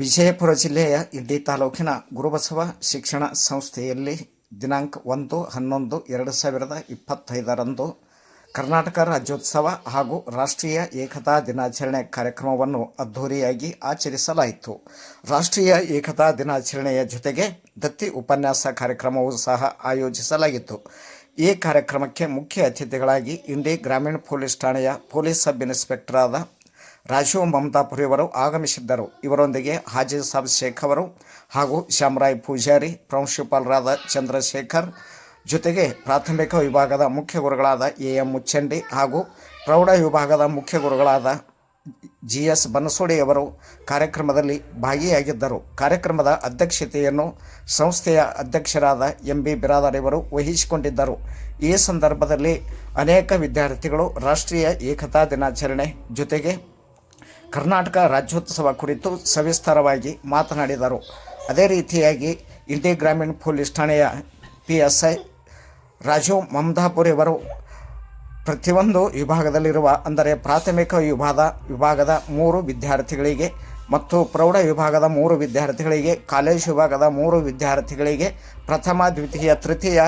ವಿಜಯಪುರ ಜಿಲ್ಲೆಯ ಇಡ್ಡಿ ತಾಲೂಕಿನ ಗುರುಬಸವ ಶಿಕ್ಷಣ ಸಂಸ್ಥೆಯಲ್ಲಿ ದಿನಾಂಕ ಒಂದು, ಹನ್ನೊಂದು, ಎರಡು ಸಾವಿರದ ಇಪ್ಪತ್ತೈದರಂದು ಕರ್ನಾಟಕ ರಾಜ್ಯೋತ್ಸವ ಹಾಗೂ ರಾಷ್ಟ್ರೀಯ ಏಕತಾ ದಿನಾಚರಣೆ ಕಾರ್ಯಕ್ರಮವನ್ನು ಅದ್ಧೂರಿಯಾಗಿ ಆಚರಿಸಲಾಯಿತು. ರಾಷ್ಟ್ರೀಯ ಏಕತಾ ದಿನಾಚರಣೆಯ ಜೊತೆಗೆ ದತ್ತಿ ಉಪನ್ಯಾಸ ಕಾರ್ಯಕ್ರಮವೂ ಸಹ ಆಯೋಜಿಸಲಾಗಿತ್ತು. ಈ ಕಾರ್ಯಕ್ರಮಕ್ಕೆ ಮುಖ್ಯ ಅತಿಥಿಗಳಾಗಿ ಇಂಡಿ ಗ್ರಾಮೀಣ ಪೊಲೀಸ್ ಠಾಣೆಯ ಪೊಲೀಸ್ ಸಬ್ ಇನ್ಸ್ಪೆಕ್ಟರ್ ಆದ ರಾಜೀವ್ ಮಮತಾಪುರಿ ಅವರು ಆಗಮಿಸಿದ್ದರು. ಇವರೊಂದಿಗೆ ಹಾಜಿ ಸಾಬ್ ಶೇಖ್ ಅವರು ಹಾಗೂ ಶ್ಯಾಮರಾಯ್ ಪೂಜಾರಿ, ಪ್ರಾಂಶುಪಾಲರಾದ ಚಂದ್ರಶೇಖರ್ ಜೊತೆಗೆ ಪ್ರಾಥಮಿಕ ವಿಭಾಗದ ಮುಖ್ಯ ಗುರುಗಳಾದ ಎ ಎಂ ಮುಚ್ಚಂಡಿ ಹಾಗೂ ಪ್ರೌಢ ವಿಭಾಗದ ಮುಖ್ಯ ಗುರುಗಳಾದ ಜಿ ಎಸ್ ಬನಸೋಡಿಯವರು ಕಾರ್ಯಕ್ರಮದಲ್ಲಿ ಭಾಗಿಯಾಗಿದ್ದರು. ಕಾರ್ಯಕ್ರಮದ ಅಧ್ಯಕ್ಷತೆಯನ್ನು ಸಂಸ್ಥೆಯ ಅಧ್ಯಕ್ಷರಾದ ಎಂ ಬಿ ಬಿರಾದಾರ್ ಇವರು ವಹಿಸಿಕೊಂಡಿದ್ದರು. ಈ ಸಂದರ್ಭದಲ್ಲಿ ಅನೇಕ ವಿದ್ಯಾರ್ಥಿಗಳು ರಾಷ್ಟ್ರೀಯ ಏಕತಾ ದಿನಾಚರಣೆ ಜೊತೆಗೆ ಕರ್ನಾಟಕ ರಾಜ್ಯೋತ್ಸವ ಕುರಿತು ಸವಿಸ್ತಾರವಾಗಿ ಮಾತನಾಡಿದರು. ಅದೇ ರೀತಿಯಾಗಿ ಇಂಡಿ ಗ್ರಾಮೀಣ ಪೊಲೀಸ್ ಠಾಣೆಯ P S I Rajeev Mamadapuri ಅವರು ಪ್ರತಿಯೊಂದು ವಿಭಾಗದಲ್ಲಿರುವ, ಅಂದರೆ ಪ್ರಾಥಮಿಕ ವಿಭಾಗ ವಿಭಾಗದ ಮೂರು ವಿದ್ಯಾರ್ಥಿಗಳಿಗೆ ಮತ್ತು ಪ್ರೌಢ ವಿಭಾಗದ ಮೂರು ವಿದ್ಯಾರ್ಥಿಗಳಿಗೆ, ಕಾಲೇಜ್ ವಿಭಾಗದ ಮೂರು ವಿದ್ಯಾರ್ಥಿಗಳಿಗೆ ಪ್ರಥಮ, ದ್ವಿತೀಯ, ತೃತೀಯ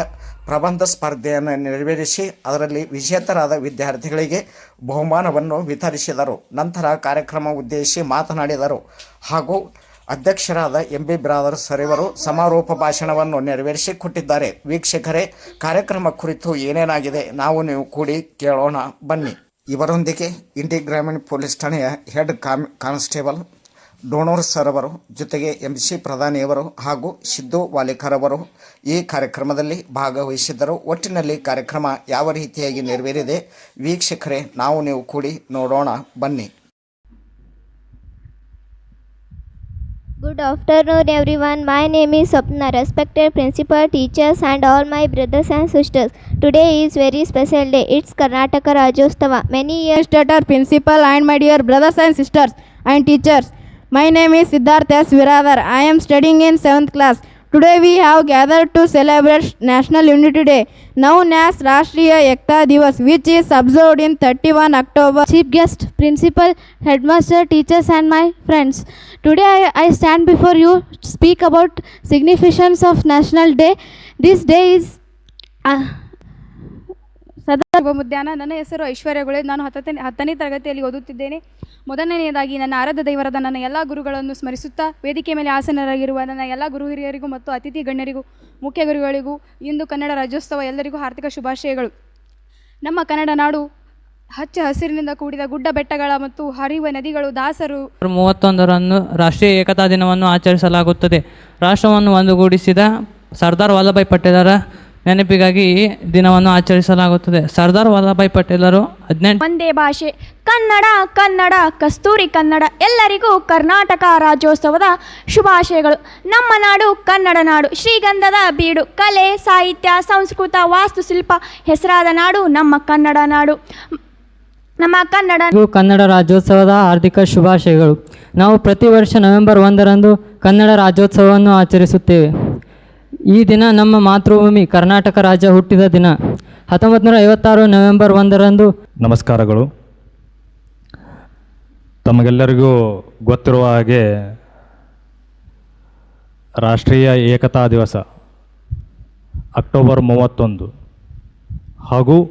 ಪ್ರಬಂಧ ಸ್ಪರ್ಧೆಯನ್ನು ನೆರವೇರಿಸಿ ಅದರಲ್ಲಿ ವಿಜೇತರಾದ ವಿದ್ಯಾರ್ಥಿಗಳಿಗೆ ಬಹುಮಾನವನ್ನು ವಿತರಿಸಿದರು. ನಂತರ ಕಾರ್ಯಕ್ರಮ ಉದ್ದೇಶಿಸಿ ಮಾತನಾಡಿದರು. ಹಾಗೂ ಅಧ್ಯಕ್ಷರಾದ ಎಂ ಬಿ ಬ್ರಾದರ್ ಸರಿವರು ಸಮಾರೋಪ ಭಾಷಣವನ್ನು ನೆರವೇರಿಸಿ ಕೊಟ್ಟಿದ್ದಾರೆ ವೀಕ್ಷಕರೇ, ಕಾರ್ಯಕ್ರಮ ಕುರಿತು ಏನೇನಾಗಿದೆ ನಾವು ನೀವು ಕೂಡಿ ಕೇಳೋಣ. ಬನ್ನಿ. ಇವರೊಂದಿಗೆ ಇಂಡಿ ಗ್ರಾಮೀಣ ಪೊಲೀಸ್ ಠಾಣೆಯ ಹೆಡ್ ಕಾನ್ಸ್ಟೇಬಲ್ ಡೋಣೋರ್ ಸರ್ ಅವರು ಜೊತೆಗೆ ಎಂ ಸಿ ಪ್ರಧಾನಿಯವರು ಹಾಗೂ ಸಿದ್ದು ವಾಲೇಕರ್ ಅವರು ಈ ಕಾರ್ಯಕ್ರಮದಲ್ಲಿ ಭಾಗವಹಿಸಿದ್ದರು. ಒಟ್ಟಿನಲ್ಲಿ ಕಾರ್ಯಕ್ರಮ ಯಾವ ರೀತಿಯಾಗಿ ನೆರವೇರಿದೆ ವೀಕ್ಷಕರೇ ನಾವು ನೀವು ಕೂಡಿ ನೋಡೋಣ ಬನ್ನಿ. Good afternoon everyone my name is Swapna respected principal teachers and all my brothers and sisters today is very special day it's Karnataka Rajyotsava many years that our principal and my dear brothers and sisters and teachers My name is Siddharth S. Viradar. I am studying in 7th class. Today we have gathered to celebrate National Unity Day, known as Rashtriya Ekta Divas, which is observed in 31 October. chief guest, principal, headmaster, teachers, and my friends. Today I, I stand before you to speak about significance of National Day. This day is uh, ಸದಾ ನನ್ನ ಹೆಸರು ಐಶ್ವರ್ಯಗಳೇ ನಾನು ಹತ್ತನೇ ಹತ್ತನೇ ತರಗತಿಯಲ್ಲಿ ಓದುತ್ತಿದ್ದೇನೆ. ಮೊದಲನೆಯದಾಗಿ ನನ್ನ ಆರಾಧ್ಯ ದೈವರದ ನನ್ನ ಎಲ್ಲ ಗುರುಗಳನ್ನು ಸ್ಮರಿಸುತ್ತಾ, ವೇದಿಕೆ ಮೇಲೆ ಆಸನರಾಗಿರುವ ನನ್ನ ಎಲ್ಲ ಗುರು ಹಿರಿಯರಿಗೂ ಮತ್ತು ಅತಿಥಿ ಗಣ್ಯರಿಗೂ, ಮುಖ್ಯ ಗುರುಗಳಿಗೂ, ಇಂದು ಕನ್ನಡ ರಾಜ್ಯೋತ್ಸವ ಎಲ್ಲರಿಗೂ ಹಾರ್ದಿಕ ಶುಭಾಶಯಗಳು. ನಮ್ಮ ಕನ್ನಡ ನಾಡು ಹಚ್ಚ ಹಸಿರಿನಿಂದ ಕೂಡಿದ ಗುಡ್ಡ ಬೆಟ್ಟಗಳ ಮತ್ತು ಹರಿಯುವ ನದಿಗಳು ದಾಸರು ಮೂವತ್ತೊಂದರಂದು ರಾಷ್ಟ್ರೀಯ ಏಕತಾ ದಿನವನ್ನು ಆಚರಿಸಲಾಗುತ್ತದೆ. ರಾಷ್ಟ್ರವನ್ನು ಒಂದುಗೂಡಿಸಿದ ಸರ್ದಾರ್ ವಲ್ಲಭಾಯ್ ಪಟೇಲರ ನೆನಪಿಗಾಗಿ ದಿನವನ್ನು ಆಚರಿಸಲಾಗುತ್ತದೆ. ಸರ್ದಾರ್ ವಲ್ಲಭಾಯಿ ಪಟೇಲರು ಹದಿನೆಂಟು ಒಂದೇ ಭಾಷೆ ಕನ್ನಡ ಕನ್ನಡ ಕಸ್ತೂರಿ ಕನ್ನಡ ಎಲ್ಲರಿಗೂ ಕರ್ನಾಟಕ ರಾಜ್ಯೋತ್ಸವದ ಶುಭಾಶಯಗಳು. ನಮ್ಮ ನಾಡು ಕನ್ನಡ ನಾಡು ಶ್ರೀಗಂಧದ ಬೀಡು ಕಲೆ ಸಾಹಿತ್ಯ ಸಂಸ್ಕೃತ ವಾಸ್ತುಶಿಲ್ಪ ಹೆಸರಾದ ನಾಡು ನಮ್ಮ ಕನ್ನಡ ನಾಡು. ನಮ್ಮ ಕನ್ನಡ ಕನ್ನಡ ರಾಜ್ಯೋತ್ಸವದ ಹಾರ್ದಿಕ ಶುಭಾಶಯಗಳು. ನಾವು ಪ್ರತಿ ವರ್ಷ ನವೆಂಬರ್ ಒಂದರಂದು ಕನ್ನಡ ರಾಜ್ಯೋತ್ಸವವನ್ನು ಆಚರಿಸುತ್ತೇವೆ. ಈ ದಿನ ನಮ್ಮ ಮಾತೃಭೂಮಿ ಕರ್ನಾಟಕ ರಾಜ್ಯ ಹುಟ್ಟಿದ ದಿನ. ಹತ್ತೊಂಬತ್ತು ನೂರ ಐವತ್ತಾರು ನವೆಂಬರ್ ಒಂದರಂದು ನಮಸ್ಕಾರಗಳು. ತಮಗೆಲ್ಲರಿಗೂ ಗೊತ್ತಿರುವ ಹಾಗೆ ರಾಷ್ಟ್ರೀಯ ಏಕತಾ ದಿವಸ ಅಕ್ಟೋಬರ್ ಮೂವತ್ತೊಂದು ಹಾಗೂ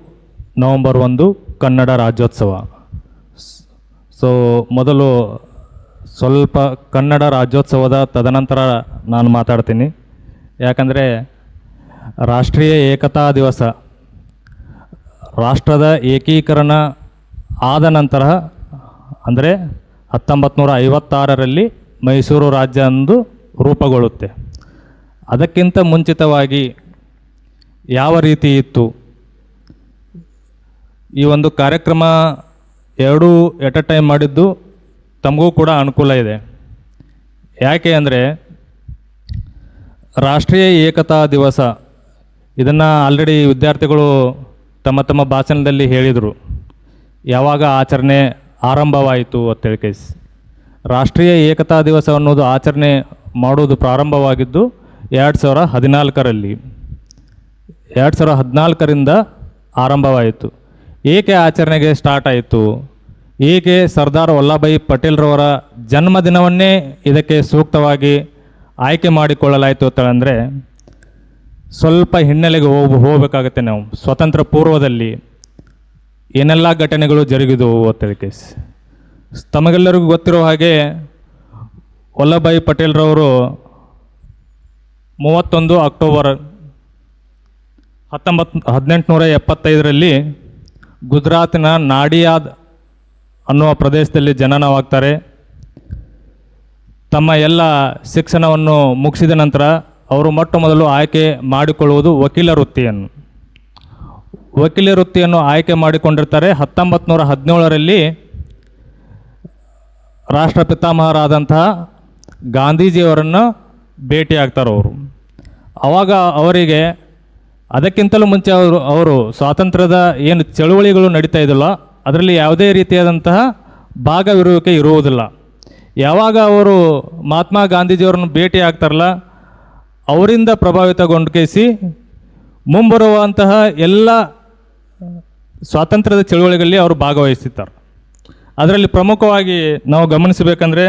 ನವಂಬರ್ ಒಂದು ಕನ್ನಡ ರಾಜ್ಯೋತ್ಸವ. ಸ್- ಮೊದಲು ಸ್ವಲ್ಪ ಕನ್ನಡ ರಾಜ್ಯೋತ್ಸವದ ತದನಂತರ ನಾನು ಮಾತಾಡ್ತೀನಿ. ಯಾಕಂದರೆ ರಾಷ್ಟ್ರೀಯ ಏಕತಾ ದಿವಸ, ರಾಷ್ಟ್ರದ ಏಕೀಕರಣ ಆದ ನಂತರ, ಅಂದರೆ ಹತ್ತೊಂಬತ್ತು ನೂರ ಐವತ್ತಾರರಲ್ಲಿ ಮೈಸೂರು ರಾಜ್ಯ ಅಂದು ರೂಪುಗೊಳ್ಳುತ್ತೆ. ಅದಕ್ಕಿಂತ ಮುಂಚಿತವಾಗಿ ಯಾವ ರೀತಿ ಇತ್ತು? ಈ ಒಂದು ಕಾರ್ಯಕ್ರಮ ಎರಡೂ ಎಟ್ ಅ ಟೈಮ್ ಮಾಡಿದ್ದು ತಮಗೂ ಕೂಡ ಅನುಕೂಲ ಇದೆ. ಯಾಕೆ ಅಂದರೆ ರಾಷ್ಟ್ರೀಯ ಏಕತಾ ದಿವಸ. ಇದನ್ನು ಆಲ್ರೆಡಿ ವಿದ್ಯಾರ್ಥಿಗಳು ತಮ್ಮ ತಮ್ಮ ಭಾಷಣದಲ್ಲಿ ಹೇಳಿದರು. ಯಾವಾಗ ಆಚರಣೆ ಆರಂಭವಾಯಿತು ಅಂತೇಳಿ ಕೇಸ್. ರಾಷ್ಟ್ರೀಯ ಏಕತಾ ದಿವಸ ಅನ್ನೋದು ಆಚರಣೆ ಮಾಡೋದು ಪ್ರಾರಂಭವಾಗಿದ್ದು ಎರಡು ಸಾವಿರ ಹದಿನಾಲ್ಕರಲ್ಲಿ. ಎರಡು ಸಾವಿರ ಹದಿನಾಲ್ಕರಿಂದ ಆರಂಭವಾಯಿತು. ಏಕೆ ಆಚರಣೆಗೆ ಸ್ಟಾರ್ಟ್ ಆಯಿತು? ಏಕೆ ಸರ್ದಾರ್ ವಲ್ಲಭಾಯಿ ಪಟೇಲ್ರವರ ಜನ್ಮದಿನವನ್ನೇ ಇದಕ್ಕೆ ಸೂಕ್ತವಾಗಿ ಆಯ್ಕೆ ಮಾಡಿಕೊಳ್ಳಲಾಯಿತು ಅಂತಂದರೆ ಸ್ವಲ್ಪ ಹಿನ್ನೆಲೆಗೆ ಹೋಗ್, ಹೋಗಬೇಕಾಗತ್ತೆ ನಾವು. ಸ್ವತಂತ್ರ ಪೂರ್ವದಲ್ಲಿ ಏನೆಲ್ಲ ಘಟನೆಗಳು ಜರುಗಿದವು ಅಂತೇಳಿಕೆ ತಮಗೆಲ್ಲರಿಗೂ ಗೊತ್ತಿರೋ ಹಾಗೆ ವಲ್ಲಭಾಯಿ ಪಟೇಲ್ರವರು ಮೂವತ್ತೊಂದು ಅಕ್ಟೋಬರ್ ಹತ್ತೊಂಬತ್ತು ಹದಿನೆಂಟುನೂರ ಎಪ್ಪತ್ತೈದರಲ್ಲಿ ಗುಜರಾತಿನ ನಾಡಿಯಾದ್ ಅನ್ನುವ ಪ್ರದೇಶದಲ್ಲಿ ಜನನವಾಗ್ತಾರೆ. ತಮ್ಮ ಎಲ್ಲ ಶಿಕ್ಷಣವನ್ನು ಮುಗಿಸಿದ ನಂತರ ಅವರು ಮೊಟ್ಟ ಮೊದಲು ಆಯ್ಕೆ ಮಾಡಿಕೊಳ್ಳುವುದು ವಕೀಲ ವೃತ್ತಿಯನ್ನು. ವಕೀಲ ವೃತ್ತಿಯನ್ನು ಆಯ್ಕೆ ಮಾಡಿಕೊಂಡಿರ್ತಾರೆ. ಹತ್ತೊಂಬತ್ತು ನೂರ ಹದಿನೇಳರಲ್ಲಿ ರಾಷ್ಟ್ರಪಿತಾಮಹರಾದಂತಹ ಗಾಂಧೀಜಿಯವರನ್ನು ಭೇಟಿಯಾಗ್ತಾರೆ ಅವರು. ಆವಾಗ ಅವರಿಗೆ ಅದಕ್ಕಿಂತಲೂ ಮುಂಚೆ ಅವರು ಅವರು ಸ್ವಾತಂತ್ರ್ಯದ ಏನು ಚಳುವಳಿಗಳು ನಡೀತಾ ಇದ್ದಿಲ್ಲ, ಅದರಲ್ಲಿ ಯಾವುದೇ ರೀತಿಯಾದಂತಹ ಭಾಗವಿರುವಿಕೆ ಇರುವುದಿಲ್ಲ. ಯಾವಾಗ ಅವರು ಮಹಾತ್ಮ ಗಾಂಧೀಜಿಯವ್ರನ್ನ ಭೇಟಿ ಆಗ್ತಾರಲ್ಲ, ಅವರಿಂದ ಪ್ರಭಾವಿತಗೊಂಡು ಕೇಸಿ ಮುಂಬರುವಂತಹ ಎಲ್ಲ ಸ್ವಾತಂತ್ರ್ಯದ ಚಳುವಳಿಗಳಲ್ಲಿ ಅವರು ಭಾಗವಹಿಸುತ್ತಾರೆ ಅದರಲ್ಲಿ ಪ್ರಮುಖವಾಗಿ ನಾವು ಗಮನಿಸಬೇಕಂದ್ರೆ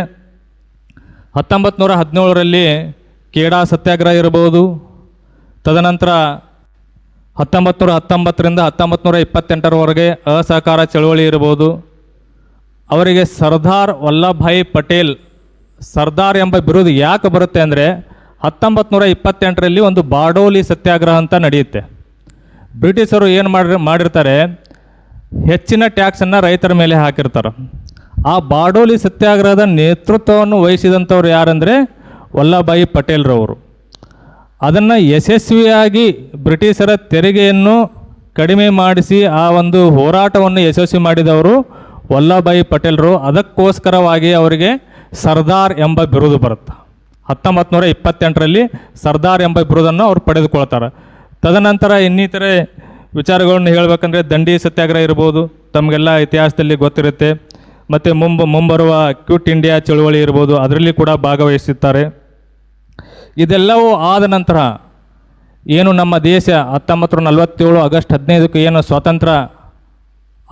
ಹತ್ತೊಂಬತ್ತು ನೂರ ಹದಿನೇಳರಲ್ಲಿ ಕೇಡಾ ಸತ್ಯಾಗ್ರಹ ಇರಬಹುದು. ತದನಂತರ ಹತ್ತೊಂಬತ್ತು ನೂರ ಹತ್ತೊಂಬತ್ತರಿಂದ ಹತ್ತೊಂಬತ್ತು ನೂರ ಇಪ್ಪತ್ತೆಂಟರವರೆಗೆ ಅಸಹಕಾರ ಚಳುವಳಿ ಇರಬಹುದು. ಅವರಿಗೆ ಸರ್ದಾರ್ ವಲ್ಲಭಾಯಿ ಪಟೇಲ್, ಸರ್ದಾರ್ ಎಂಬ ಬಿರುದು ಯಾಕೆ ಬರುತ್ತೆ ಅಂದರೆ ಹತ್ತೊಂಬತ್ತು ನೂರ ಇಪ್ಪತ್ತೆಂಟರಲ್ಲಿ ಒಂದು ಬಾಡೋಲಿ ಸತ್ಯಾಗ್ರಹ ಅಂತ ನಡೆಯುತ್ತೆ. ಬ್ರಿಟಿಷರು ಏನು ಮಾಡಿ ಮಾಡಿರ್ತಾರೆ? ಹೆಚ್ಚಿನ ಟ್ಯಾಕ್ಸನ್ನು ರೈತರ ಮೇಲೆ ಹಾಕಿರ್ತಾರೆ. ಆ ಬಾಡೋಲಿ ಸತ್ಯಾಗ್ರಹದ ನೇತೃತ್ವವನ್ನು ವಹಿಸಿದಂಥವ್ರು ಯಾರಂದರೆ? ವಲ್ಲಭಾಯಿ ಪಟೇಲ್ರವರು. ಅದನ್ನು ಯಶಸ್ವಿಯಾಗಿ ಬ್ರಿಟಿಷರ ತೆರಿಗೆಯನ್ನು ಕಡಿಮೆ ಮಾಡಿಸಿ ಆ ಒಂದು ಹೋರಾಟವನ್ನು ಯಶಸ್ವಿ ಮಾಡಿದವರು ವಲ್ಲಭಾಯಿ ಪಟೇಲ್ರು ಅದಕ್ಕೋಸ್ಕರವಾಗಿ ಅವರಿಗೆ ಸರ್ದಾರ್ ಎಂಬ ಬಿರುದು ಬರುತ್ತೆ. ಹತ್ತೊಂಬತ್ತು ನೂರ ಇಪ್ಪತ್ತೆಂಟರಲ್ಲಿ ಸರ್ದಾರ್ ಎಂಬ ಬಿರುದನ್ನು ಅವರು ಪಡೆದುಕೊಳ್ತಾರೆ. ತದನಂತರ ಇನ್ನಿತರೆ ವಿಚಾರಗಳನ್ನು ಹೇಳಬೇಕಂದ್ರೆ ದಂಡಿ ಸತ್ಯಾಗ್ರಹ ಇರ್ಬೋದು, ತಮಗೆಲ್ಲ ಇತಿಹಾಸದಲ್ಲಿ ಗೊತ್ತಿರುತ್ತೆ. ಮತ್ತು ಮುಂಬ, ಮುಂಬರುವ ಕ್ಯೂಟ್ ಇಂಡಿಯಾ ಚಳುವಳಿ ಇರ್ಬೋದು, ಅದರಲ್ಲಿ ಕೂಡ ಭಾಗವಹಿಸುತ್ತಾರೆ. ಇದೆಲ್ಲವೂ ಆದ ನಂತರ ಏನು ನಮ್ಮ ದೇಶ ಹತ್ತೊಂಬತ್ತು ನೂರ ನಲವತ್ತೇಳು ಆಗಸ್ಟ್ ಹದಿನೈದಕ್ಕೆ ಏನು ಸ್ವಾತಂತ್ರ್ಯ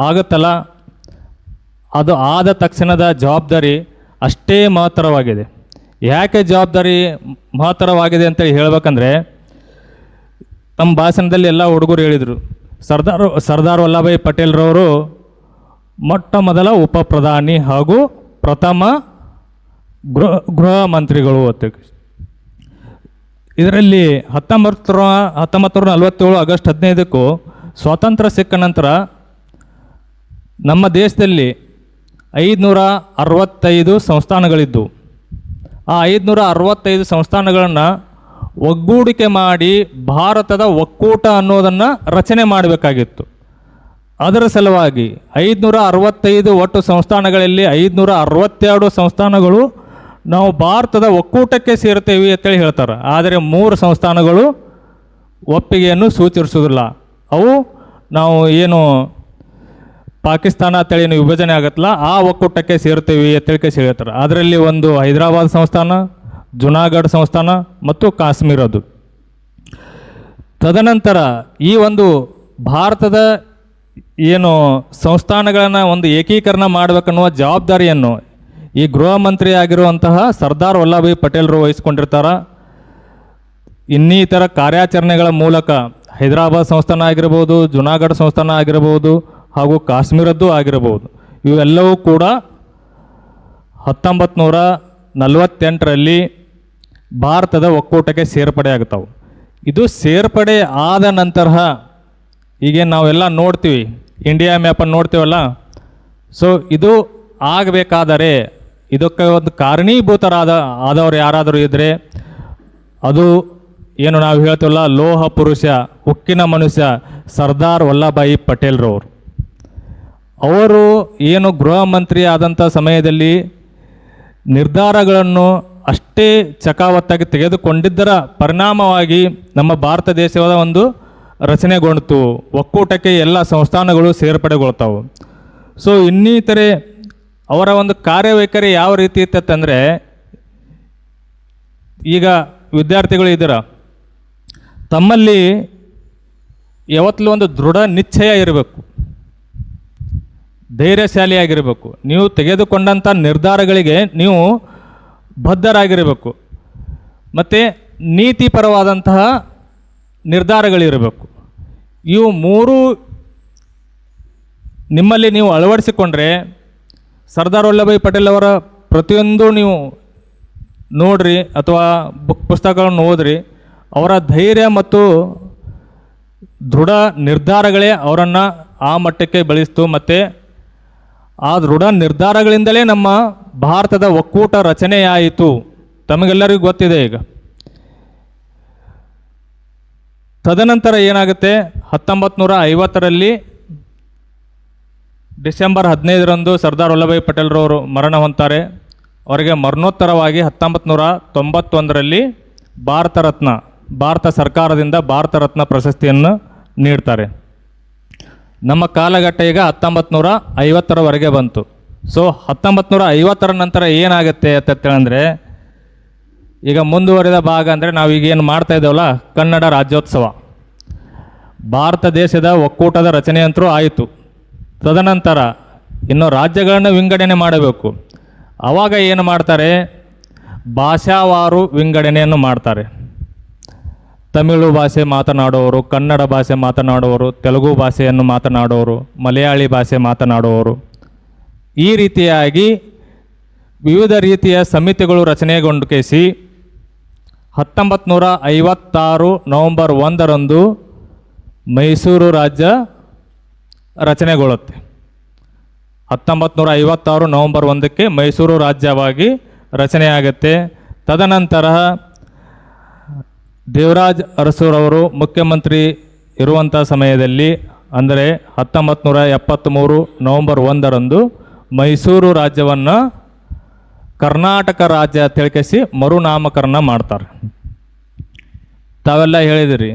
ಆಗುತ್ತಲ್ಲ? ಅದು ಆದ ತಕ್ಷಣದ ಜವಾಬ್ದಾರಿ ಅಷ್ಟೇ ಮಹತ್ತರವಾಗಿದೆ ಯಾಕೆ ಜವಾಬ್ದಾರಿ ಮಹತ್ತರವಾಗಿದೆ ಅಂತೇಳಿ ಹೇಳ್ಬೇಕಂದ್ರೆ ನಮ್ಮ ಭಾಷಣದಲ್ಲಿ ಎಲ್ಲ ಹುಡುಗರು ಹೇಳಿದರು. ಸರ್ದಾರ್ ಸರ್ದಾರ್ ವಲ್ಲಭಾಯಿ ಪಟೇಲ್ರವರು ಮೊಟ್ಟ ಮೊದಲ ಉಪ ಪ್ರಧಾನಿ ಹಾಗೂ ಪ್ರಥಮ ಗೃಹ ಗೃಹ ಮಂತ್ರಿಗಳು ಅಂತ ಇದರಲ್ಲಿ ಹತ್ತೊಂಬತ್ತು ಹತ್ತೊಂಬತ್ತು ನೂರ ನಲವತ್ತೇಳು ಆಗಸ್ಟ್ ಹದಿನೈದಕ್ಕೂ ಸ್ವಾತಂತ್ರ್ಯ ಸಿಕ್ಕ ನಂತರ ನಮ್ಮ ದೇಶದಲ್ಲಿ ಐದುನೂರ ಅರವತ್ತೈದು ಸಂಸ್ಥಾನಗಳಿದ್ದವು ಆ ಐದುನೂರ ಅರವತ್ತೈದು ಸಂಸ್ಥಾನಗಳನ್ನು ಒಗ್ಗೂಡಿಕೆ ಮಾಡಿ ಭಾರತದ ಒಕ್ಕೂಟ ಅನ್ನೋದನ್ನು ರಚನೆ ಮಾಡಬೇಕಾಗಿತ್ತು. ಅದರ ಸಲುವಾಗಿ ಐದುನೂರ ಅರವತ್ತೈದು ಒಟ್ಟು ಸಂಸ್ಥಾನಗಳಲ್ಲಿ ಐದುನೂರ ಅರವತ್ತೆರಡು ಸಂಸ್ಥಾನಗಳು ನಾವು ಭಾರತದ ಒಕ್ಕೂಟಕ್ಕೆ ಸೇರ್ತೇವೆ ಅಂತೇಳಿ ಹೇಳ್ತಾರೆ. ಆದರೆ ಮೂರು ಸಂಸ್ಥಾನಗಳು ಒಪ್ಪಿಗೆಯನ್ನು ಸೂಚಿಸುವುದಿಲ್ಲ. ಅವು ನಾವು ಏನು ಪಾಕಿಸ್ತಾನ ಅಂತೇಳಿ ಏನು ವಿಭಜನೆ ಆಗತ್ತಲ್ಲ, ಆ ಒಕ್ಕೂಟಕ್ಕೆ ಸೇರ್ತೀವಿ ಅಂತೇಳಿ ಹೇಳ್ತಾರೆ. ಅದರಲ್ಲಿ ಒಂದು ಹೈದರಾಬಾದ್ ಸಂಸ್ಥಾನ, ಜುನಾಗಢ ಸಂಸ್ಥಾನ ಮತ್ತು ಕಾಶ್ಮೀರ ಅದು. ತದನಂತರ ಈ ಒಂದು ಭಾರತದ ಏನು ಸಂಸ್ಥಾನಗಳನ್ನು ಒಂದು ಏಕೀಕರಣ ಮಾಡಬೇಕನ್ನುವ ಜವಾಬ್ದಾರಿಯನ್ನು ಈ ಗೃಹ ಮಂತ್ರಿ ಆಗಿರುವಂತಹ ಸರ್ದಾರ್ ವಲ್ಲಭಾಯಿ ಪಟೇಲರು ವಹಿಸ್ಕೊಂಡಿರ್ತಾರೆ. ಇನ್ನಿತರ ಕಾರ್ಯಾಚರಣೆಗಳ ಮೂಲಕ ಹೈದರಾಬಾದ್ ಸಂಸ್ಥಾನ ಆಗಿರ್ಬೋದು, ಜುನಾಗಢ ಸಂಸ್ಥಾನ ಆಗಿರಬಹುದು ಹಾಗೂ ಕಾಶ್ಮೀರದ್ದು ಆಗಿರಬಹುದು. ಇವೆಲ್ಲವೂ ಕೂಡ ಹತ್ತೊಂಬತ್ತು ನೂರ ನಲವತ್ತೆಂಟರಲ್ಲಿ ಭಾರತದ ಒಕ್ಕೂಟಕ್ಕೆ ಸೇರ್ಪಡೆ ಆಗ್ತಾವೆ. ಇದು ಸೇರ್ಪಡೆ ಆದ ನಂತರ ಈಗ ನಾವೆಲ್ಲ ನೋಡ್ತೀವಿ ಇಂಡಿಯಾ ಮ್ಯಾಪನ್ನು ನೋಡ್ತೀವಲ್ಲ? ಸೊ ಇದು ಆಗಬೇಕಾದರೆ ಇದಕ್ಕೆ ಒಂದು ಕಾರಣೀಭೂತರಾದ, ಆದವರು ಯಾರಾದರೂ ಇದ್ದರೆ ಅದು ಏನು ನಾವು ಹೇಳ್ತೀವಲ್ಲ, ಲೋಹ ಪುರುಷ, ಉಕ್ಕಿನ ಮನುಷ್ಯ, ಸರ್ದಾರ್ ವಲ್ಲಭಾಯಿ ಪಟೇಲ್ರವರು. ಅವರು ಏನು ಗೃಹ ಮಂತ್ರಿ ಆದಂಥ ಸಮಯದಲ್ಲಿ ನಿರ್ಧಾರಗಳನ್ನು ಅಷ್ಟೇ ಚಕಾವತ್ತಾಗಿ ತೆಗೆದುಕೊಂಡಿದ್ದರ ಪರಿಣಾಮವಾಗಿ ನಮ್ಮ ಭಾರತ ದೇಶದ ಒಂದು ರಚನೆಗೊಂಡಿತು. ಒಕ್ಕೂಟಕ್ಕೆ ಎಲ್ಲ ಸಂಸ್ಥಾನಗಳು ಸೇರ್ಪಡೆಗೊಳ್ತಾವೆ. ಸೊ ಇನ್ನಿತರೆ ಅವರ ಒಂದು ಕಾರ್ಯವೈಖರಿ ಯಾವ ರೀತಿ ಇತ್ತಂದರೆ ಈಗ ವಿದ್ಯಾರ್ಥಿಗಳು ಇದ್ದೀರ ತಮ್ಮಲ್ಲಿ ಯಾವತ್ತಲೂ ಒಂದು ದೃಢ ನಿಶ್ಚಯ ಇರಬೇಕು. ಧೈರ್ಯಶಾಲಿಯಾಗಿರಬೇಕು. ನೀವು ತೆಗೆದುಕೊಂಡಂಥ ನಿರ್ಧಾರಗಳಿಗೆ ನೀವು ಬದ್ಧರಾಗಿರಬೇಕು. ಮತ್ತು ನೀತಿಪರವಾದಂತಹ ನಿರ್ಧಾರಗಳಿರಬೇಕು. ಇವು ಮೂರು ನಿಮ್ಮಲ್ಲಿ ನೀವು ಅಳವಡಿಸಿಕೊಂಡ್ರೆ, ಸರ್ದಾರ್ ವಲ್ಲಭಾಯ್ ಪಟೇಲ್ ಅವರ ಪ್ರತಿಯೊಂದು ನೀವು ನೋಡ್ರಿ ಅಥವಾ ಬುಕ್ ಪುಸ್ತಕಗಳನ್ನು ಓದ್ರಿ, ಅವರ ಧೈರ್ಯ ಮತ್ತು ದೃಢ ನಿರ್ಧಾರಗಳೇ ಅವರನ್ನು ಆ ಮಟ್ಟಕ್ಕೆ ಬೆಳೆಸ್ತು. ಮತ್ತು ಆ ದೃಢ ನಿರ್ಧಾರಗಳಿಂದಲೇ ನಮ್ಮ ಭಾರತದ ಒಕ್ಕೂಟ ರಚನೆಯಾಯಿತು. ತಮಗೆಲ್ಲರಿಗೂ ಗೊತ್ತಿದೆ ಈಗ. ತದನಂತರ ಏನಾಗುತ್ತೆ? ಹತ್ತೊಂಬತ್ತು ನೂರ ಐವತ್ತರಲ್ಲಿ ಡಿಸೆಂಬರ್ ಹದಿನೈದರಂದು ಸರ್ದಾರ್ ವಲ್ಲಭಾಯ್ ಪಟೇಲ್ರವರು ಮರಣ ಹೊಂತಾರೆ ಅವರಿಗೆ ಮರಣೋತ್ತರವಾಗಿ ಹತ್ತೊಂಬತ್ತು ನೂರ ತೊಂಬತ್ತೊಂದರಲ್ಲಿ ಭಾರತ ರತ್ನ, ಭಾರತ ಸರ್ಕಾರದಿಂದ ಭಾರತ ರತ್ನ ಪ್ರಶಸ್ತಿಯನ್ನು ನೀಡ್ತಾರೆ. ನಮ್ಮ ಕಾಲಘಟ್ಟ ಈಗ ಹತ್ತೊಂಬತ್ತು ನೂರ ಐವತ್ತರವರೆಗೆ ಬಂತು. ಸೊ ಹತ್ತೊಂಬತ್ತು ನೂರ ಐವತ್ತರ ನಂತರ ಏನಾಗುತ್ತೆ ಅಂತ ಹೇಳಂದ್ರೆ ಈಗ ಮುಂದುವರಿದ ಭಾಗ ಅಂದರೆ ಈಗ ಏನು ಮಾಡ್ತಾ ಇದ್ದೇವಲ್ಲ, ಕನ್ನಡ ರಾಜ್ಯೋತ್ಸವ. ಭಾರತ ದೇಶದ ಒಕ್ಕೂಟದ ರಚನೆಯಂತರೂ ಆಯಿತು. ತದನಂತರ ಇನ್ನು ರಾಜ್ಯಗಳನ್ನು ವಿಂಗಡಣೆ ಮಾಡಬೇಕು. ಆವಾಗ ಏನು ಮಾಡ್ತಾರೆ, ಭಾಷಾವಾರು ವಿಂಗಡಣೆಯನ್ನು ಮಾಡ್ತಾರೆ. ತಮಿಳು ಭಾಷೆ ಮಾತನಾಡುವವರು, ಕನ್ನಡ ಭಾಷೆ ಮಾತನಾಡುವವರು, ತೆಲುಗು ಭಾಷೆಯನ್ನು ಮಾತನಾಡುವವರು, ಮಲಯಾಳಿ ಭಾಷೆ ಮಾತನಾಡುವವರು. ಈ ರೀತಿಯಾಗಿ ವಿವಿಧ ರೀತಿಯ ಸಮಿತಿಗಳು ರಚನೆಗೊಂಡು ಕೇಸಿ ಹತ್ತೊಂಬತ್ತು ನೂರ ಐವತ್ತಾರು ನವಂಬರ್ ಒಂದರಂದು ಮೈಸೂರು ರಾಜ್ಯ ರಚನೆಗೊಳ್ಳುತ್ತೆ. ಹತ್ತೊಂಬತ್ತು ನೂರ ಐವತ್ತಾರು ನವೆಂಬರ್ ಒಂದಕ್ಕೆ ಮೈಸೂರು ರಾಜ್ಯವಾಗಿ ರಚನೆಯಾಗುತ್ತೆ. ತದನಂತರ ದೇವರಾಜ್ ಅರಸುರವರು ಮುಖ್ಯಮಂತ್ರಿ ಇರುವಂಥ ಸಮಯದಲ್ಲಿ, ಅಂದರೆ ಹತ್ತೊಂಬತ್ತು ನೂರ ಎಪ್ಪತ್ತ್ಮೂರು ನವಂಬರ್ ಒಂದರಂದು ಮೈಸೂರು ರಾಜ್ಯವನ್ನು ಕರ್ನಾಟಕ ರಾಜ್ಯ ತಿಳ್ಕಿಸಿ ಮರುನಾಮಕರಣ ಮಾಡ್ತಾರೆ. ತಾವೆಲ್ಲ ಹೇಳಿದಿರಿ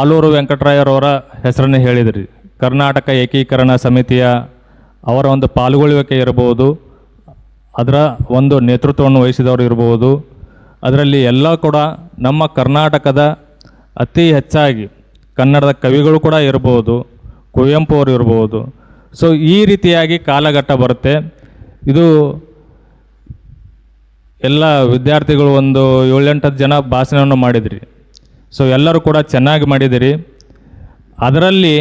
ಆಲೂರು ವೆಂಕಟರಾಯರವರ ಹೆಸರನ್ನು ಹೇಳಿದಿರಿ. ಕರ್ನಾಟಕ ಏಕೀಕರಣ ಸಮಿತಿಯ ಅವರ ಒಂದು ಪಾಲ್ಗೊಳ್ಳುವಿಕೆ ಇರಬಹುದು, ಅದರ ಒಂದು ನೇತೃತ್ವವನ್ನು ವಹಿಸಿದವರು ಇರಬಹುದು ಅದರಲ್ಲಿ ಎಲ್ಲ ಕೂಡ ನಮ್ಮ ಕರ್ನಾಟಕದ ಅತಿ ಹೆಚ್ಚಾಗಿ ಕನ್ನಡದ ಕವಿಗಳು ಕೂಡ ಇರ್ಬೋದು, ಕುವೆಂಪು ಅವರು ಇರ್ಬೋದು. ಸೊ ಈ ರೀತಿಯಾಗಿ ಕಾಲಘಟ್ಟ ಬರುತ್ತೆ. ಇದು ಎಲ್ಲ ವಿದ್ಯಾರ್ಥಿಗಳು ಒಂದು ಏಳೆಂಟು ಜನ ಭಾಷಣವನ್ನು ಮಾಡಿದ್ರಿ. ಸೊ ಎಲ್ಲರೂ ಕೂಡ ಚೆನ್ನಾಗಿ ಮಾಡಿದಿರಿ. ಅದರಲ್ಲಿ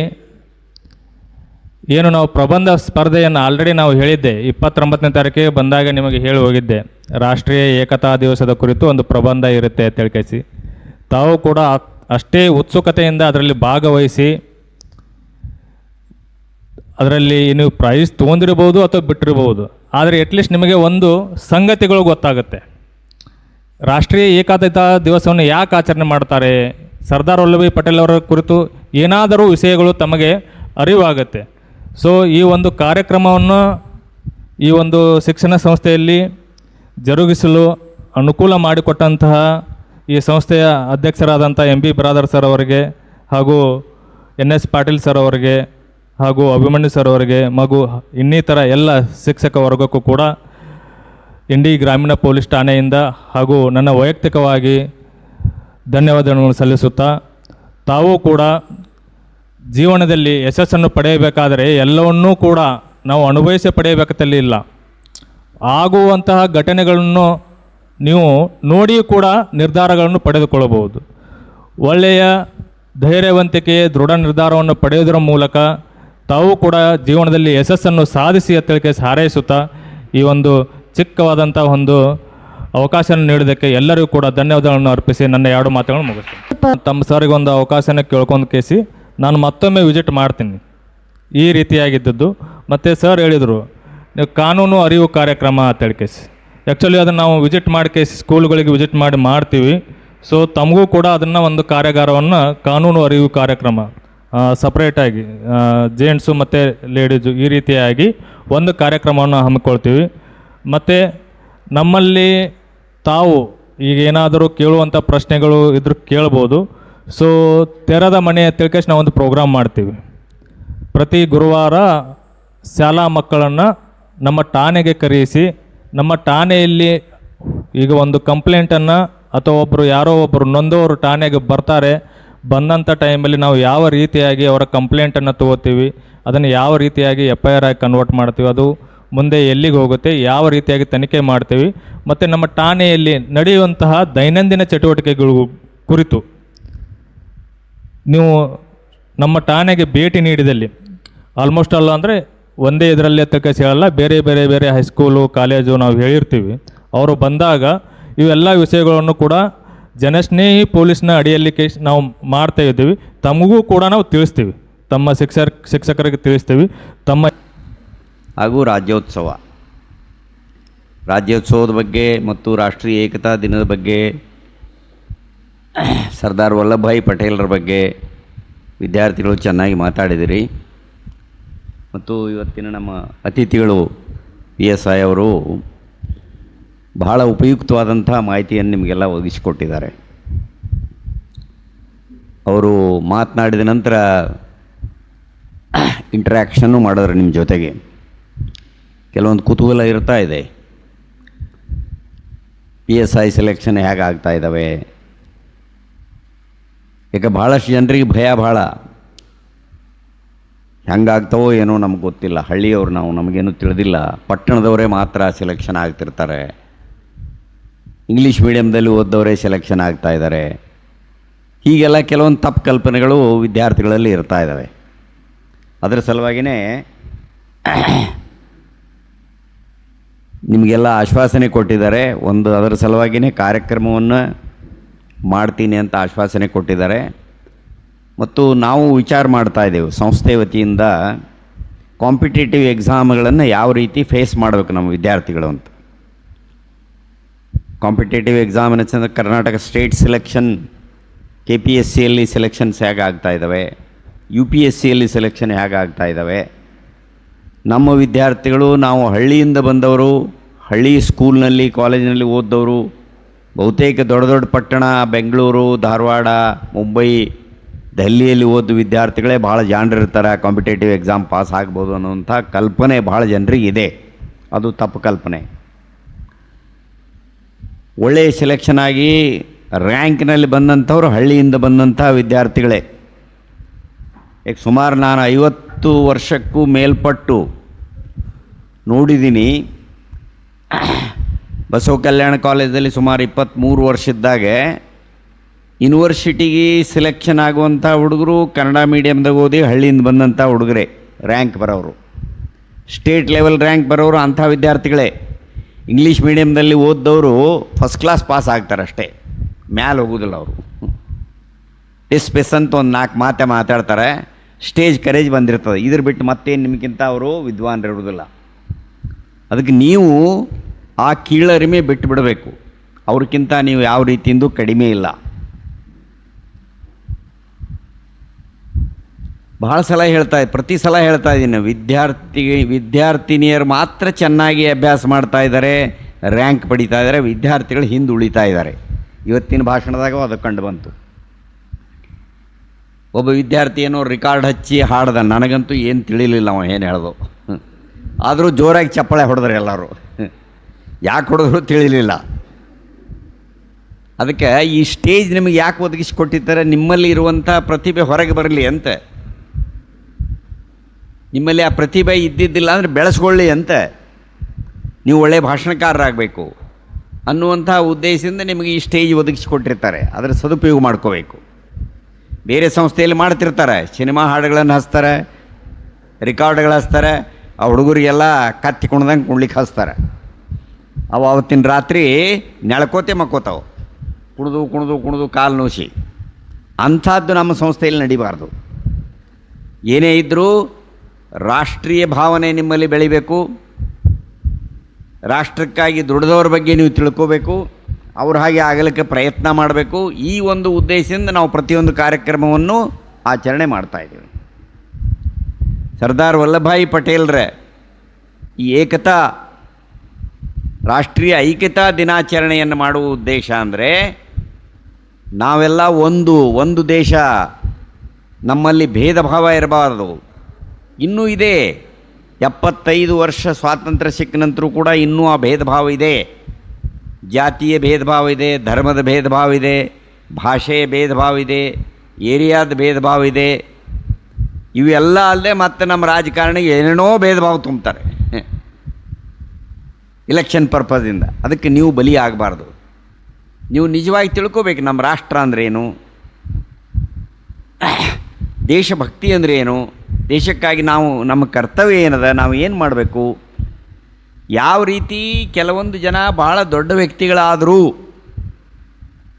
ಏನು ನಾವು ಪ್ರಬಂಧ ಸ್ಪರ್ಧೆಯನ್ನು ಆಲ್ರೆಡಿ ನಾವು ಹೇಳಿದ್ದೆ. ಇಪ್ಪತ್ತೊಂಬತ್ತನೇ ತಾರೀಕಿಗೆ ಬಂದಾಗ ನಿಮಗೆ ಹೇಳಿ ಹೋಗಿದ್ದೆ. ರಾಷ್ಟ್ರೀಯ ಏಕತಾ ದಿವಸದ ಕುರಿತು ಒಂದು ಪ್ರಬಂಧ ಇರುತ್ತೆ ಅಂತ ಹೇಳ್ಕೇಸಿ ತಾವು ಕೂಡ ಅಷ್ಟೇ ಉತ್ಸುಕತೆಯಿಂದ ಅದರಲ್ಲಿ ಭಾಗವಹಿಸಿ, ಅದರಲ್ಲಿ ನೀವು ಪ್ರೈಸ್ ತೊಗೊಂಡಿರ್ಬೋದು ಅಥವಾ ಬಿಟ್ಟಿರ್ಬೋದು ಆದರೆ ಅಟ್ಲೀಸ್ಟ್ ನಿಮಗೆ ಒಂದು ಸಂಗತಿಗಳು ಗೊತ್ತಾಗುತ್ತೆ. ರಾಷ್ಟ್ರೀಯ ಏಕತಾ ದಿವಸವನ್ನು ಯಾಕೆ ಆಚರಣೆ ಮಾಡ್ತಾರೆ? ಸರ್ದಾರ್ ವಲ್ಲಭಾಯಿ ಪಟೇಲ್ ಅವರ ಕುರಿತು ಏನಾದರೂ ವಿಷಯಗಳು ತಮಗೆ ಅರಿವಾಗುತ್ತೆ. ಸೊ ಈ ಒಂದು ಕಾರ್ಯಕ್ರಮವನ್ನು ಈ ಒಂದು ಶಿಕ್ಷಣ ಸಂಸ್ಥೆಯಲ್ಲಿ ಜರುಗಿಸಲು ಅನುಕೂಲ ಮಾಡಿಕೊಟ್ಟಂತಹ ಈ ಸಂಸ್ಥೆಯ ಅಧ್ಯಕ್ಷರಾದಂಥ ಎಂ ಬಿ ಬ್ರಾದರ್ ಸರ್ ಅವರಿಗೆ ಹಾಗೂ ಎನ್ ಎಸ್ ಪಾಟೀಲ್ ಸರ್ ಅವರಿಗೆ ಹಾಗೂ ಅಭಿಮನ್ಯು ಸರ್ ಅವರಿಗೆ, ಮಗು ಇನ್ನಿತರ ಎಲ್ಲ ಶಿಕ್ಷಕ ವರ್ಗಕ್ಕೂ ಕೂಡ ಇಂಡಿ ಗ್ರಾಮೀಣ ಪೊಲೀಸ್ ಠಾಣೆಯಿಂದ ಹಾಗೂ ನನ್ನ ವೈಯಕ್ತಿಕವಾಗಿ ಧನ್ಯವಾದಗಳನ್ನು ಸಲ್ಲಿಸುತ್ತಾ ತಾವೂ ಕೂಡ ಜೀವನದಲ್ಲಿ ಯಶಸ್ಸನ್ನು ಪಡೆಯಬೇಕಾದರೆ ಎಲ್ಲವನ್ನೂ ಕೂಡ ನಾವು ಅನುಭವಿಸಿ ಪಡೆಯಬೇಕಲ್ಲಿ ಇಲ್ಲ. ಆಗುವಂತಹ ಘಟನೆಗಳನ್ನು ನೀವು ನೋಡಿ ಕೂಡ ನಿರ್ಧಾರಗಳನ್ನು ಪಡೆದುಕೊಳ್ಳಬಹುದು. ಒಳ್ಳೆಯ ಧೈರ್ಯವಂತಿಕೆ ದೃಢ ನಿರ್ಧಾರವನ್ನು ಪಡೆಯುವುದರ ಮೂಲಕ ತಾವು ಕೂಡ ಜೀವನದಲ್ಲಿ ಯಶಸ್ಸನ್ನು ಸಾಧಿಸಿ ಎತ್ತಳಿಕೆ ಹಾರೈಸುತ್ತಾ ಈ ಒಂದು ಚಿಕ್ಕವಾದಂಥ ಒಂದು ಅವಕಾಶ ನೀಡೋದಕ್ಕೆ ಎಲ್ಲರಿಗೂ ಕೂಡ ಧನ್ಯವಾದಗಳನ್ನು ಅರ್ಪಿಸಿ ನನ್ನ ಎರಡು ಮಾತುಗಳನ್ನು ಮುಗಿಸ್ತೇನೆ. ತಮ್ಮ ಸರ್ಗೆ ಒಂದು ಅವಕಾಶನ ಕೇಳ್ಕೊಂಡು ಕೇಸಿ. ನಾನು ಮತ್ತೊಮ್ಮೆ ವಿಸಿಟ್ ಮಾಡ್ತೀನಿ. ಈ ರೀತಿಯಾಗಿದ್ದದ್ದು. ಮತ್ತು ಸರ್ ಹೇಳಿದರು, ನೀವು ಕಾನೂನು ಅರಿವು ಕಾರ್ಯಕ್ರಮ ಅಂತ ಕೇಸ್. ಆ್ಯಕ್ಚುಲಿ ಅದನ್ನು ನಾವು ವಿಸಿಟ್ ಮಾಡಿ ಕೇಸ್, ಸ್ಕೂಲ್ಗಳಿಗೆ ವಿಸಿಟ್ ಮಾಡಿ ಮಾಡ್ತೀವಿ. ಸೊ ತಮಗೂ ಕೂಡ ಅದನ್ನು ಒಂದು ಕಾರ್ಯಾಗಾರವನ್ನು ಕಾನೂನು ಅರಿವು ಕಾರ್ಯಕ್ರಮ ಸಪ್ರೇಟಾಗಿ ಜೆಂಟ್ಸು ಮತ್ತು ಲೇಡೀಸು ಈ ರೀತಿಯಾಗಿ ಒಂದು ಕಾರ್ಯಕ್ರಮವನ್ನು ಹಮ್ಮಿಕೊಳ್ತೀವಿ. ಮತ್ತು ನಮ್ಮಲ್ಲಿ ತಾವು ಈಗ ಏನಾದರೂ ಕೇಳುವಂಥ ಪ್ರಶ್ನೆಗಳು ಇದ್ರ ಕೇಳ್ಬೋದು. ಸೊ ತೆರೆದ ಮನೆ ತಿಳ್ಕೇಶ್ ನಾವು ಒಂದು ಪ್ರೋಗ್ರಾಮ್ ಮಾಡ್ತೀವಿ. ಪ್ರತಿ ಗುರುವಾರ ಶಾಲಾ ಮಕ್ಕಳನ್ನು ನಮ್ಮ ಠಾಣೆಗೆ ಕರೆಯಿಸಿ ನಮ್ಮ ಠಾಣೆಯಲ್ಲಿ ಈಗ ಒಂದು ಕಂಪ್ಲೇಂಟನ್ನು ಅಥವಾ ಒಬ್ಬರು ಯಾರೋ ಒಬ್ಬರು ನೊಂದವರು ಠಾಣೆಗೆ ಬರ್ತಾರೆ ಬಂದಂಥ ಟೈಮಲ್ಲಿ ನಾವು ಯಾವ ರೀತಿಯಾಗಿ ಅವರ ಕಂಪ್ಲೇಂಟನ್ನು ತಗೋತೀವಿ, ಅದನ್ನು ಯಾವ ರೀತಿಯಾಗಿ ಎಫ್ ಐ ಆರ್ ಆಗಿ ಕನ್ವರ್ಟ್ ಮಾಡ್ತೀವಿ, ಅದು ಮುಂದೆ ಎಲ್ಲಿಗೆ ಹೋಗುತ್ತೆ, ಯಾವ ರೀತಿಯಾಗಿ ತನಿಖೆ ಮಾಡ್ತೀವಿ, ಮತ್ತು ನಮ್ಮ ಠಾಣೆಯಲ್ಲಿ ನಡೆಯುವಂತಹ ದೈನಂದಿನ ಚಟುವಟಿಕೆಗಳು ಕುರಿತು. ನೀವು ನಮ್ಮ ಠಾಣೆಗೆ ಭೇಟಿ ನೀಡಿದಲ್ಲಿ ಆಲ್ಮೋಸ್ಟ್ ಅಲ್ಲ ಅಂದರೆ ಒಂದೇ ಇದರಲ್ಲಿ ತಕ್ಕ ಹೇಳಲ್ಲ ಬೇರೆ ಬೇರೆ ಬೇರೆ ಹೈಸ್ಕೂಲು ಕಾಲೇಜು ನಾವು ಹೇಳಿರ್ತೀವಿ. ಅವರು ಬಂದಾಗ ಇವೆಲ್ಲ ವಿಷಯಗಳನ್ನು ಕೂಡ ಜನಸ್ನೇಹಿ ಪೊಲೀಸ್ನ ಅಡಿಯಲ್ಲಿ ಕೇಸ್ ನಾವು ಮಾಡ್ತಾ ಇದ್ದೀವಿ. ತಮಗೂ ಕೂಡ ನಾವು ತಿಳಿಸ್ತೀವಿ. ತಮ್ಮ ಶಿಕ್ಷಕ ಶಿಕ್ಷಕರಿಗೆ ತಿಳಿಸ್ತೀವಿ. ತಮ್ಮ ಹಾಗೂ ರಾಜ್ಯೋತ್ಸವ. ರಾಜ್ಯೋತ್ಸವದ ಬಗ್ಗೆ ಮತ್ತು ರಾಷ್ಟ್ರೀಯ ಏಕತಾ ದಿನದ ಬಗ್ಗೆ ಸರ್ದಾರ್ ವಲ್ಲಭಭಾಯಿ ಪಟೇಲರ ಬಗ್ಗೆ ವಿದ್ಯಾರ್ಥಿಗಳು ಚೆನ್ನಾಗಿ ಮಾತಾಡಿದಿರಿ. ಮತ್ತು ಇವತ್ತಿನ ನಮ್ಮ ಅತಿಥಿಗಳು ಪಿ ಎಸ್ ಐ ಅವರು ಬಹಳ ಉಪಯುಕ್ತವಾದಂಥ ಮಾಹಿತಿಯನ್ನು ನಿಮಗೆಲ್ಲ ಒದಗಿಸಿಕೊಟ್ಟಿದ್ದಾರೆ. ಅವರು ಮಾತನಾಡಿದ ನಂತರ ಇಂಟ್ರ್ಯಾಕ್ಷನ್ನು ಮಾಡಿದ್ರೆ ನಿಮ್ಮ ಜೊತೆಗೆ. ಕೆಲವೊಂದು ಕುತೂಹಲ ಇರ್ತಾ ಇದೆ. ಪಿ ಎಸ್ ಐ ಸೆಲೆಕ್ಷನ್ ಹೇಗೆ ಆಗ್ತಾ ಇದ್ದಾವೆ? ಯಾಕೆ ಭಾಳಷ್ಟು ಜನರಿಗೆ ಭಯ ಭಾಳ ಹೆಂಗಾಗ್ತವೋ ಏನೋ ನಮ್ಗೆ ಗೊತ್ತಿಲ್ಲ. ಹಳ್ಳಿಯವ್ರು ನಾವು, ನಮಗೇನು ತಿಳಿದಿಲ್ಲ. ಪಟ್ಟಣದವರೇ ಮಾತ್ರ ಸೆಲೆಕ್ಷನ್ ಆಗ್ತಿರ್ತಾರೆ. ಇಂಗ್ಲೀಷ್ ಮೀಡಿಯಮ್ದಲ್ಲಿ ಓದ್ದವರೇ ಸೆಲೆಕ್ಷನ್ ಆಗ್ತಾ ಇದ್ದಾರೆ ಹೀಗೆಲ್ಲ ಕೆಲವೊಂದು ತಪ್ಪು ಕಲ್ಪನೆಗಳು ವಿದ್ಯಾರ್ಥಿಗಳಲ್ಲಿ ಇರ್ತಾ ಇದ್ದಾವೆ ಅದರ ಸಲುವಾಗಿಯೇ ನಿಮಗೆಲ್ಲ ಆಶ್ವಾಸನೆ ಕೊಟ್ಟಿದ್ದಾರೆ. ಒಂದು ಅದರ ಸಲುವಾಗಿಯೇ ಕಾರ್ಯಕ್ರಮವನ್ನು ಮಾಡ್ತೀನಿ ಅಂತ ಆಶ್ವಾಸನೆ ಕೊಟ್ಟಿದ್ದಾರೆ. ಮತ್ತು ನಾವು ವಿಚಾರ ಮಾಡ್ತಾ ಇದ್ದೇವೆ ಸಂಸ್ಥೆ ವತಿಯಿಂದ ಕಾಂಪಿಟೇಟಿವ್ ಎಕ್ಸಾಮ್ಗಳನ್ನು ಯಾವ ರೀತಿ ಫೇಸ್ ಮಾಡಬೇಕು ನಮ್ಮ ವಿದ್ಯಾರ್ಥಿಗಳು ಅಂತ. ಕಾಂಪಿಟೇಟಿವ್ ಎಕ್ಸಾಮ್ ಅನ್ನೋದು Karnataka state selection K P S ಸಿಯಲ್ಲಿ ಸೆಲೆಕ್ಷನ್ಸ್ ಹೇಗೆ ಆಗ್ತಾ ಇದ್ದಾವೆ ಯು ಪಿ ಎಸ್ ಸಿಯಲ್ಲಿ ಸೆಲೆಕ್ಷನ್ ಹೇಗೆ ಆಗ್ತಾ ಇದ್ದಾವೆ. ನಮ್ಮ ವಿದ್ಯಾರ್ಥಿಗಳು ನಾವು ಹಳ್ಳಿಯಿಂದ ಬಂದವರು, ಹಳ್ಳಿ ಸ್ಕೂಲ್ನಲ್ಲಿ, ಕಾಲೇಜಿನಲ್ಲಿ ಓದ್ದವರು ಬಹುತೇಕ ದೊಡ್ಡ ದೊಡ್ಡ ಪಟ್ಟಣ, ಬೆಂಗಳೂರು, ಧಾರವಾಡ, ಮುಂಬೈ, ದೆಹಲಿಯಲ್ಲಿ ಓದ್ ವಿದ್ಯಾರ್ಥಿಗಳೇ ಭಾಳ ಜಾಣರಿರ್ತಾರೆ ಕಾಂಪಿಟೇಟಿವ್ ಎಕ್ಸಾಮ್ ಪಾಸ್ ಆಗ್ಬೋದು ಅನ್ನೋಂಥ ಕಲ್ಪನೆ ಭಾಳ ಜನರಿಗೆ ಇದೆ. ಅದು ತಪ್ಪು ಕಲ್ಪನೆ. ಒಳ್ಳೆಯ ಸೆಲೆಕ್ಷನ್ ಆಗಿ ರ್ಯಾಂಕ್ನಲ್ಲಿ ಬಂದಂಥವ್ರು ಹಳ್ಳಿಯಿಂದ ಬಂದಂಥ ವಿದ್ಯಾರ್ಥಿಗಳೇ. ಈಗ ಸುಮಾರು ನಾನು ಐವತ್ತು ವರ್ಷಕ್ಕೂ ಮೇಲ್ಪಟ್ಟು ನೋಡಿದ್ದೀನಿ. ಬಸವ ಕಲ್ಯಾಣ ಕಾಲೇಜಲ್ಲಿ ಸುಮಾರು ಇಪ್ಪತ್ತ್ಮೂರು ವರ್ಷದ್ದಾಗೆ ಯೂನಿವರ್ಸಿಟಿಗೆ ಸೆಲೆಕ್ಷನ್ ಆಗುವಂಥ ಹುಡುಗರು ಕನ್ನಡ ಮೀಡಿಯಮ್ದಾಗ ಓದಿ ಹಳ್ಳಿಯಿಂದ ಬಂದಂಥ ಹುಡುಗರೇ ರ್ಯಾಂಕ್ ಬರೋರು ಸ್ಟೇಟ್ ಲೆವೆಲ್ ರ್ಯಾಂಕ್ ಬರೋರು ಅಂಥ ವಿದ್ಯಾರ್ಥಿಗಳೇ. ಇಂಗ್ಲೀಷ್ ಮೀಡಿಯಮ್ದಲ್ಲಿ ಓದ್ದವರು ಫಸ್ಟ್ ಕ್ಲಾಸ್ ಪಾಸ್ ಆಗ್ತಾರೆ ಅಷ್ಟೇ ಮ್ಯಾಲೆ ಹೋಗೋದಿಲ್ಲ ಅವರು. ಟೆಸ್ಟ್ ಅಂತ ಒಂದು ನಾಲ್ಕು ಮಾತೆ ಮಾತಾಡ್ತಾರೆ ಸ್ಟೇಜ್ ಕರೇಜ್ ಬಂದಿರ್ತದೆ. ಇದ್ರ ಬಿಟ್ಟು ಮತ್ತೇನು ನಿಮಗಿಂತ ಅವರು ವಿದ್ವಾನ್ರಿರುವುದಿಲ್ಲ ಅದಕ್ಕೆ ನೀವು ಆ ಕೀಳರಿಮೆ ಬಿಟ್ಟು ಬಿಡಬೇಕು ಅವ್ರಿಗಿಂತ ನೀವು ಯಾವ ರೀತಿಯಿಂದ ಕಡಿಮೆ ಇಲ್ಲ. ಭಾಳ ಸಲ ಹೇಳ್ತಾ ಪ್ರತಿ ಸಲ ಹೇಳ್ತಾ ಇದ್ದೀನಿ, ವಿದ್ಯಾರ್ಥಿ, ವಿದ್ಯಾರ್ಥಿನಿಯರು ಮಾತ್ರ ಚೆನ್ನಾಗಿ ಅಭ್ಯಾಸ ಮಾಡ್ತಾ ಇದ್ದಾರೆ, ರ್ಯಾಂಕ್ ಪಡಿತಾ ಇದ್ದಾರೆ, ವಿದ್ಯಾರ್ಥಿಗಳು ಹಿಂದೆ ಉಳಿತಾ ಇದ್ದಾರೆ. ಇವತ್ತಿನ ಭಾಷಣದಾಗ ಅದು ಕಂಡು ಬಂತು. ಒಬ್ಬ ವಿದ್ಯಾರ್ಥಿ ಏನೋ ರಿಕಾರ್ಡ್ ಹಚ್ಚಿ ಹಾಡ್ದ, ನನಗಂತೂ ಏನು ತಿಳಿಲಿಲ್ಲ ಅವ, ಏನು ಹೇಳ್ದು. ಆದರೂ ಜೋರಾಗಿ ಚಪ್ಪಾಳೆ ಹೊಡೆದ್ರು ಎಲ್ಲರೂ. ಯಾಕೆ ಹೊಡೆದ್ರು ತಿಳಿಲಿಲ್ಲ. ಅದಕ್ಕೆ ಈ ಸ್ಟೇಜ್ ನಿಮಗೆ ಯಾಕೆ ಒದಗಿಸಿಕೊಟ್ಟಿದ್ದಾರೆ ನಿಮ್ಮಲ್ಲಿ ಇರುವಂಥ ಪ್ರತಿಭೆ ಹೊರಗೆ ಬರಲಿ ಅಂತ. ನಿಮ್ಮಲ್ಲಿ ಆ ಪ್ರತಿಭೆ ಇದ್ದಿದ್ದಿಲ್ಲ ಅಂದರೆ ಬೆಳೆಸ್ಕೊಳ್ಳಿ ಅಂತ. ನೀವು ಒಳ್ಳೆಯ ಭಾಷಣಕಾರರಾಗಬೇಕು ಅನ್ನುವಂಥ ಉದ್ದೇಶದಿಂದ ನಿಮಗೆ ಈ ಸ್ಟೇಜ್ ಒದಗಿಸಿಕೊಟ್ಟಿರ್ತಾರೆ. ಅದರ ಸದುಪಯೋಗ ಮಾಡ್ಕೋಬೇಕು. ಬೇರೆ ಸಂಸ್ಥೆಯಲ್ಲಿ ಮಾಡ್ತಿರ್ತಾರೆ. ಸಿನಿಮಾ ಹಾಡುಗಳನ್ನು ಹಚ್ತಾರೆ ರೆಕಾರ್ಡ್ಗಳು ಹಚ್ತಾರೆ. ಆ ಹುಡುಗರಿಗೆಲ್ಲ ಕತ್ತಿ ಕುಣ್ದಂಗೆ ಕುಣ್ಲಿಕ್ಕೆ ಹಚ್ತಾರೆ. ಅವು ಅವತ್ತಿನ ರಾತ್ರಿ ನೆಳ್ಕೋತೆ ಮಕ್ಕೋತಾವು. ಕುಣಿದು ಕುಣಿದು ಕುಣಿದು ಕಾಲು ನೋಸಿ. ಅಂಥದ್ದು ನಮ್ಮ ಸಂಸ್ಥೆಯಲ್ಲಿ ನಡಿಬಾರ್ದು. ಏನೇ ಇದ್ದರೂ ರಾಷ್ಟ್ರೀಯ ಭಾವನೆ ನಿಮ್ಮಲ್ಲಿ ಬೆಳಿಬೇಕು. ರಾಷ್ಟ್ರಕ್ಕಾಗಿ ದುಡಿದವ್ರ ಬಗ್ಗೆ ನೀವು ತಿಳ್ಕೋಬೇಕು. ಅವ್ರ ಹಾಗೆ ಆಗಲಿಕ್ಕೆ ಪ್ರಯತ್ನ ಮಾಡಬೇಕು. ಈ ಒಂದು ಉದ್ದೇಶದಿಂದ ನಾವು ಪ್ರತಿಯೊಂದು ಕಾರ್ಯಕ್ರಮವನ್ನು ಆಚರಣೆ ಮಾಡ್ತಾ ಇದ್ದೀವಿ. ಸರ್ದಾರ್ ವಲ್ಲಭಾಯಿ ಪಟೇಲ್ರೆ, ಈ ಏಕತಾ ರಾಷ್ಟ್ರೀಯ ಐಕ್ಯತಾ ದಿನಾಚರಣೆಯನ್ನು ಮಾಡುವ ಉದ್ದೇಶ ಅಂದರೆ ನಾವೆಲ್ಲ ಒಂದು ಒಂದು ದೇಶ, ನಮ್ಮಲ್ಲಿ ಭೇದ ಭಾವ ಇರಬಾರದು. ಇನ್ನೂ ಇದೆ. ಎಪ್ಪತ್ತೈದು ವರ್ಷ ಸ್ವಾತಂತ್ರ್ಯ ಸಿಕ್ಕ ನಂತರ ಕೂಡ ಇನ್ನೂ ಆ ಭೇದ ಭಾವ ಇದೆ. ಜಾತಿಯ ಭೇದ ಭಾವ ಇದೆ, ಧರ್ಮದ ಭೇದ ಭಾವ ಇದೆ, ಭಾಷೆಯ ಭೇದ ಭಾವ ಇದೆ, ಏರಿಯಾದ ಭೇದ ಭಾವ ಇದೆ. ಇವೆಲ್ಲ ಅಲ್ಲದೆ ಮತ್ತು ನಮ್ಮ ರಾಜಕಾರಣಿಗೆ ಏನೇನೋ ಭೇದ ಭಾವ ತುಂಬ್ತಾರೆ. ಇಲೆಕ್ಷನ್ ಪರ್ಪದಿಂದ ಅದಕ್ಕೆ ನೀವು ಬಲಿ ಆಗಬಾರ್ದು. ನೀವು ನಿಜವಾಗಿ ತಿಳ್ಕೋಬೇಕು ನಮ್ಮ ರಾಷ್ಟ್ರ ಅಂದ್ರೇನು ದೇಶಭಕ್ತಿ ಅಂದರೆ ಏನು? ದೇಶಕ್ಕಾಗಿ ನಾವು ನಮ್ಮ ಕರ್ತವ್ಯ ಏನದ? ನಾವು ಏನು ಮಾಡಬೇಕು? ಯಾವ ರೀತಿ ಕೆಲವೊಂದು ಜನ ಭಾಳ ದೊಡ್ಡ ವ್ಯಕ್ತಿಗಳಾದರೂ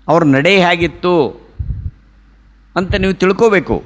ಅವ್ರ ನಡೆ ಹೇಗಿತ್ತು ಅಂತ ನೀವು ತಿಳ್ಕೋಬೇಕು.